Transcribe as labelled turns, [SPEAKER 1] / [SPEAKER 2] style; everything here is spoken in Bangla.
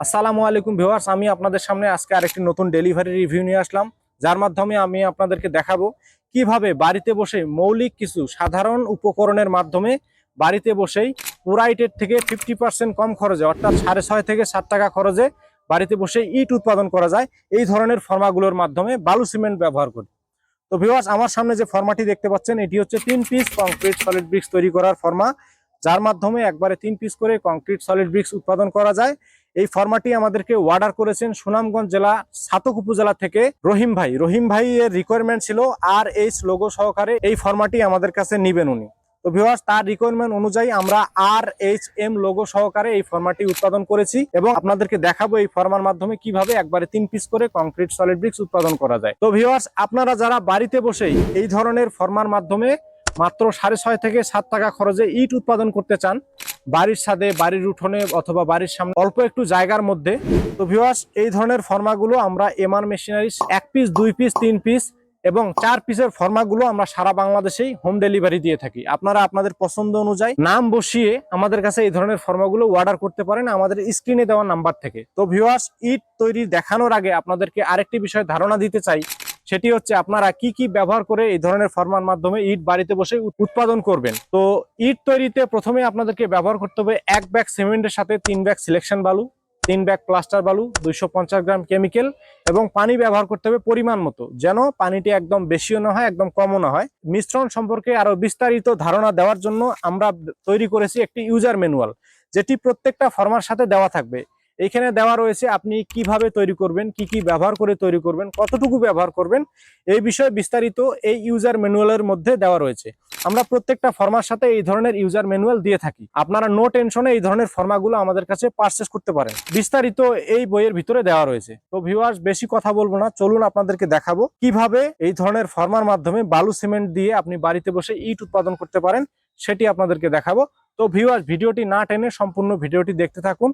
[SPEAKER 1] আসসালামু আলাইকুম ভিউয়ার্স, আমি আপনাদের সামনে আজকে আরেকটি নতুন ডেলিভারি রিভিউ নিয়ে আসলাম। যার মাধ্যমে আমি আপনাদেরকে দেখাবো কীভাবে বাড়িতে বসে মৌলিক কিছু সাধারণ উপকরণের মাধ্যমে বাড়িতে বসেই পুরাইটের থেকে ফিফটি পার্সেন্ট কম খরচে, অর্থাৎ সাড়ে ছয় থেকে সাত টাকা খরচে বাড়িতে বসে ইট উৎপাদন করা যায়। এই ধরনের ফর্মাগুলোর মাধ্যমে বালু সিমেন্ট ব্যবহার করে। তো ভিউয়ার্স, আমার সামনে যে ফর্মাটি দেখতে পাচ্ছেন, এটি হচ্ছে তিন পিস কংক্রিট সলিড ব্রিক্স তৈরি করার ফর্মা। যার মাধ্যমে একবারে তিন পিস করে কংক্রিট সলিড ব্রিক্স উৎপাদন করা যায়। এই ফর্মাটি আমাদেরকে অর্ডার করেছেন সুনামগঞ্জ জেলা ছাতক উপজেলা থেকে রহিম ভাই। রহিম ভাই এর রিকোয়ারমেন্ট ছিল আর এইচ লোগো সহকারে এই ফর্মাটি আমাদের কাছে নিবেন উনি। তো ভিউয়ার্স তার রিকোয়ারমেন্ট অনুযায়ী আমরা আর এইচ এম লোগো সহকারে এই ফর্মাটি উৎপাদন করেছি এবং আপনাদেরকে দেখাবো এই ফর্মার মাধ্যমে কীভাবে একবারে তিন পিস করে কংক্রিট সলিড ব্রিক্স উৎপাদন করা যায়। তো ভিউয়ার্স আপনারা যারা বাড়িতে বসেই এই ধরনের ফর্মার মাধ্যমে মাত্র সাড়ে ছয় থেকে সাত টাকা খরচে ইট উৎপাদন করতে চান বাড়ির ছাদে, বাড়ির উঠোনে অথবা বাড়ির সামনে অল্প একটু জায়গার মধ্যে। তো ভিউয়ার্স এই ধরনের ফর্মাগুলো আমরা এমআর মেশিনারি এক পিস দুই পিস তিন পিস এবং চার পিসের ফর্মাগুলো আমরা সারা বাংলাদেশেই হোম ডেলিভারি দিয়ে থাকি। আপনারা আপনাদের পছন্দ অনুযায়ী নাম বসিয়ে আমাদের কাছে এই ধরনের ফর্মাগুলো অর্ডার করতে পারেন আমাদের স্ক্রিনে দেওয়া নাম্বার থেকে। তো ভিউয়ার্স ইট তৈরি দেখানোর আগে আপনাদেরকে আরেকটি বিষয় ধারণা দিতে চাই। সেটি হচ্ছে আপনারা কি কি ব্যবহার করে এই ধরনের ফর্মার মাধ্যমে ইট বাড়িতে বসে উৎপাদন করবেন। তো ইট তৈরিতে প্রথমে আপনাদেরকে ব্যবহার করতে হবে এক ব্যাগ সিমেন্টের সাথে তিন ব্যাগ সিলেকশন বালু, তিন ব্যাগ প্লাস্টার বালু, দুইশো পঞ্চাশ গ্রাম কেমিক্যাল এবং পানি ব্যবহার করতে হবে পরিমাণ মতো, যেন পানিটি একদম বেশিও না হয়, একদম কমও না হয়। মিশ্রণ সম্পর্কে আরও বিস্তারিত ধারণা দেওয়ার জন্য আমরা তৈরি করেছি একটি ইউজার ম্যানুয়াল, যেটি প্রত্যেকটা ফর্মার সাথে দেওয়া থাকবে। এখানে দেওয়া রয়েছে আপনি কীভাবে তৈরি করবেন, কি কি ব্যবহার করে তৈরি করবেন, কতটুকু ব্যবহার করবেন, এই বিষয়ে বিস্তারিত এই ইউজার ম্যানুয়ালের মধ্যে দেওয়া রয়েছে। আমরা প্রত্যেকটা ফর্মার সাথে এই ধরনের ইউজার ম্যানুয়াল দিয়ে থাকি। আপনারা নো টেনশনে এই ধরনের ফর্মাগুলো আমাদের কাছে পারচেস করতে পারেন। বিস্তারিত এই বইয়ের ভিতরে দেওয়া রয়েছে। তো ভিউয়ার্স বেশি কথা বলব না, চলুন আপনাদেরকে দেখাবো কীভাবে এই ধরনের ফর্মার মাধ্যমে বালু সিমেন্ট দিয়ে আপনি বাড়িতে বসে ইট উৎপাদন করতে পারেন, সেটি আপনাদেরকে দেখাবো। তো ভিউয়ার্স ভিডিওটি না টেনে সম্পূর্ণ ভিডিওটি দেখতে থাকুন।